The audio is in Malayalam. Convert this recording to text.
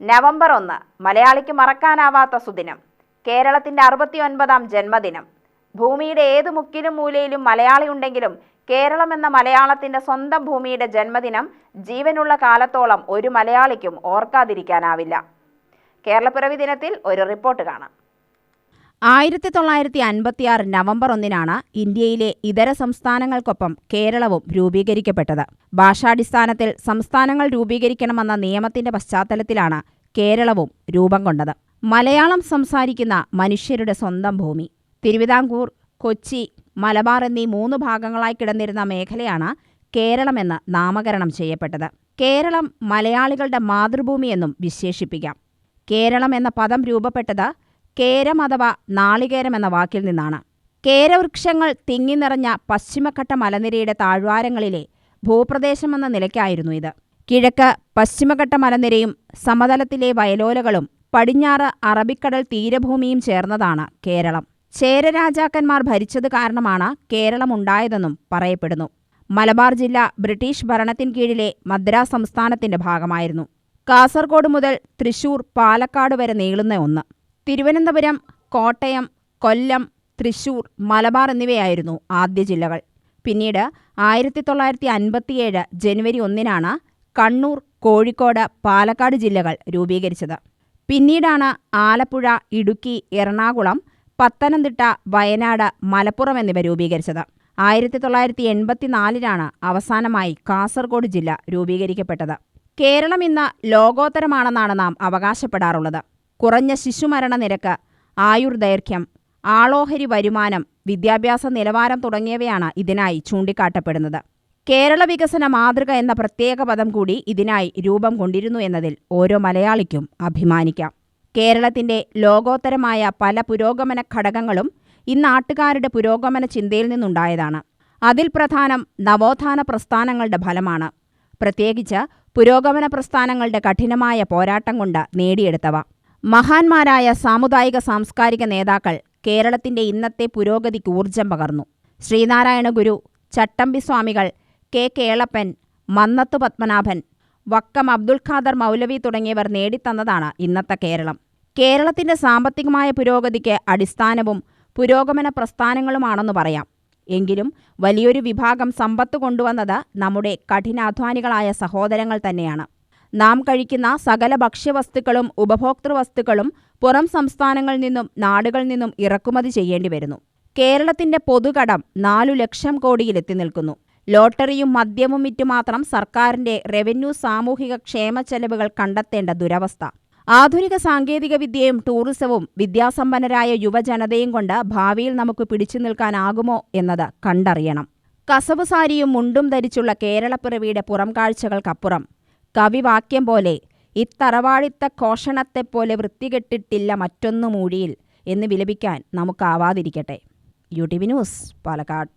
നവംബർ ഒന്ന് മലയാളിക്ക് മറക്കാനാവാത്ത സുദിനം. കേരളത്തിന്റെ അറുപത്തിയൊൻപതാം ജന്മദിനം. ഭൂമിയുടെ ഏത് മുക്കിലും മൂലയിലും മലയാളി ഉണ്ടെങ്കിലും കേരളം എന്ന മലയാളത്തിന്റെ സ്വന്തം ഭൂമിയുടെ ജന്മദിനം ജീവനുള്ള കാലത്തോളം ഒരു മലയാളിക്കും ഓർക്കാതിരിക്കാനാവില്ല. കേരളപ്പിറവി ദിനത്തിൽ ഒരു റിപ്പോർട്ട് കാണാം. ആയിരത്തി തൊള്ളായിരത്തി അൻപത്തിയാറ് നവംബർ ഒന്നിനാണ് ഇന്ത്യയിലെ ഇതര സംസ്ഥാനങ്ങൾക്കൊപ്പം കേരളവും രൂപീകരിക്കപ്പെട്ടത്. ഭാഷാടിസ്ഥാനത്തിൽ സംസ്ഥാനങ്ങൾ രൂപീകരിക്കണമെന്ന നിയമത്തിന്റെ പശ്ചാത്തലത്തിലാണ് കേരളവും രൂപം കൊണ്ടത്. മലയാളം സംസാരിക്കുന്ന മനുഷ്യരുടെ സ്വന്തം ഭൂമി. തിരുവിതാംകൂർ കൊച്ചി മലബാർ എന്നീ മൂന്ന് ഭാഗങ്ങളായി കിടന്നിരുന്ന മേഖലയാണ് കേരളമെന്ന് നാമകരണം ചെയ്യപ്പെട്ടത്. കേരളം മലയാളികളുടെ മാതൃഭൂമിയെന്നും വിശേഷിപ്പിക്കാം. കേരളം എന്ന പദം രൂപപ്പെട്ടത് കേരം അഥവാ നാളികേരം എന്ന വാക്കിൽ നിന്നാണ്. കേരവൃക്ഷങ്ങൾ തിങ്ങി നിറഞ്ഞ പശ്ചിമഘട്ട മലനിരയുടെ താഴ്വാരങ്ങളിലെ ഭൂപ്രദേശമെന്ന നിലയ്ക്കായിരുന്നു ഇത്. കിഴക്ക് പശ്ചിമഘട്ട മലനിരയും സമതലത്തിലെ വയലോലകളും പടിഞ്ഞാറ് അറബിക്കടൽ തീരഭൂമിയും ചേർന്നതാണ് കേരളം. ചേരരാജാക്കന്മാർ ഭരിച്ചത് കാരണമാണ് കേരളമുണ്ടായതെന്നും പറയപ്പെടുന്നു. മലബാർ ജില്ല ബ്രിട്ടീഷ് ഭരണത്തിൻ കീഴിലെ മദ്രാസ് സംസ്ഥാനത്തിന്റെ ഭാഗമായിരുന്നു. കാസർഗോഡ് മുതൽ തൃശൂർ പാലക്കാട് വരെ നീളുന്ന ഒന്ന്. തിരുവനന്തപുരം കോട്ടയം കൊല്ലം തൃശൂർ മലബാർ എന്നിവയായിരുന്നു ആദ്യ ജില്ലകൾ. പിന്നീട് ആയിരത്തി തൊള്ളായിരത്തി അൻപത്തിയേഴ് ജനുവരി ഒന്നിനാണ് കണ്ണൂർ കോഴിക്കോട് പാലക്കാട് ജില്ലകൾ രൂപീകരിച്ചത്. പിന്നീടാണ് ആലപ്പുഴ ഇടുക്കി എറണാകുളം പത്തനംതിട്ട വയനാട് മലപ്പുറം എന്നിവ രൂപീകരിച്ചത്. ആയിരത്തി തൊള്ളായിരത്തി എൺപത്തിനാലിലാണ് അവസാനമായി കാസർഗോഡ് ജില്ല രൂപീകരിക്കപ്പെട്ടത്. കേരളം ഇന്ന് ലോകോത്തരമാണെന്നാണ് നാം അവകാശപ്പെടാറുള്ളത്. കുറഞ്ഞ ശിശുമരണ നിരക്ക് ആയുർദൈർഘ്യം ആളോഹരി വരുമാനം വിദ്യാഭ്യാസ നിലവാരം തുടങ്ങിയവയാണ് ഇതിനായി ചൂണ്ടിക്കാട്ടപ്പെടുന്നത്. കേരള വികസന മാതൃക എന്ന പ്രത്യേക പദം കൂടി ഇതിനായി രൂപം കൊണ്ടിരുന്നു എന്നതിൽ ഓരോ മലയാളിക്കും അഭിമാനിക്കാം. കേരളത്തിന്റെ ലോകോത്തരമായ പല പുരോഗമന ഘടകങ്ങളും ഇന്നാട്ടുകാരുടെ പുരോഗമന ചിന്തയിൽ നിന്നുണ്ടായതാണ്. അതിൽ പ്രധാനം നവോത്ഥാന പ്രസ്ഥാനങ്ങളുടെ ഫലമാണ്. പ്രത്യേകിച്ച് പുരോഗമന പ്രസ്ഥാനങ്ങളുടെ കഠിനമായ പോരാട്ടം കൊണ്ട് നേടിയെടുത്തവ. മഹാന്മാരായ സാമുദായിക സാംസ്കാരിക നേതാക്കൾ കേരളത്തിന്റെ ഇന്നത്തെ പുരോഗതിക്ക് ഊർജം പകർന്നു. ശ്രീനാരായണ ഗുരു ചട്ടമ്പി സ്വാമികൾ കെ. കേളപ്പൻ മന്നത്ത് പത്മനാഭൻ വക്കം അബ്ദുൾ ഖാദർ മൗലവി തുടങ്ങിയവർ നേടിത്തന്നതാണ് ഇന്നത്തെ കേരളം. കേരളത്തിന്റെ സാമ്പത്തികമായ പുരോഗതിക്ക് അടിസ്ഥാനവും പുരോഗമന പ്രസ്ഥാനങ്ങളുമാണെന്ന് പറയാം. എങ്കിലും വലിയൊരു വിഭാഗം സമ്പത്ത് കൊണ്ടുവന്നത് നമ്മുടെ കഠിനാധ്വാനികളായ സഹോദരങ്ങൾ തന്നെയാണ്. നാം കഴിക്കുന്ന സകല ഭക്ഷ്യവസ്തുക്കളും ഉപഭോക്തൃ വസ്തുക്കളും പുറം സംസ്ഥാനങ്ങളിൽ നിന്നും നാടുകളിൽ നിന്നും ഇറക്കുമതി ചെയ്യേണ്ടി വരുന്നു. കേരളത്തിന്റെ പൊതുകടം നാലു ലക്ഷം കോടിയിലെത്തി നിൽക്കുന്നു. ലോട്ടറിയും മദ്യവും വിറ്റു മാത്രം സർക്കാരിന്റെ റവന്യൂ സാമൂഹിക ക്ഷേമ ചെലവുകൾ കണ്ടെത്തേണ്ട ദുരവസ്ഥ. ആധുനിക സാങ്കേതിക വിദ്യയും ടൂറിസവും വിദ്യാസമ്പന്നരായ യുവജനതയും കൊണ്ട് ഭാവിയിൽ നമുക്ക് പിടിച്ചു നിൽക്കാനാകുമോ എന്നത് കണ്ടറിയണം. കസവുസാരിയും മുണ്ടും ധരിച്ചുള്ള കേരളപ്പിറവിയുടെ പുറംകാഴ്ചകൾക്കപ്പുറം കവിവാക്യം പോലെ ഇത്തറവാഴിത്ത കോഷണത്തെപ്പോലെ വൃത്തികെട്ടിട്ടില്ല മറ്റൊന്നു മൂഴിയിൽ എന്ന് വിലപിക്കാൻ നമുക്കാവാതിരിക്കട്ടെ. U T V News Palakkad.